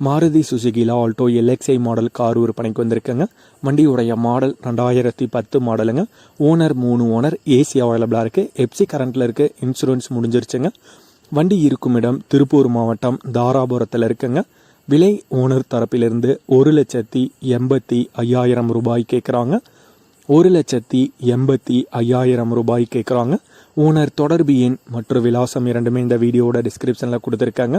மாருதி சுசுகியில் Alto LXI model car விற்பனைக்கு வந்திருக்குங்க. வண்டியுடைய மாடல் ரெண்டாயிரத்தி பத்து மாடலுங்க ஓனர் மூணு ஓனர் ஏசி அவைலபிளாக இருக்குது எப்சி கரண்ட்டில் இருக்குது இன்சூரன்ஸ் முடிஞ்சிருச்சுங்க. வண்டி இருக்கும் இடம் திருப்பூர் மாவட்டம் தாராபுரத்தில் இருக்குங்க. விலை ஓனர் தரப்பிலிருந்து ஒரு லட்சத்தி எண்பத்தி ஐயாயிரம் ரூபாய் கேட்குறாங்க ஒரு லட்சத்தி எண்பத்தி ஐயாயிரம் ரூபாய் கேட்குறாங்க ஓனர் தொடர்பு எண் மற்றும் விலாசம் இரண்டுமே இந்த வீடியோவோட டிஸ்கிரிப்ஷனில் கொடுத்துருக்காங்க.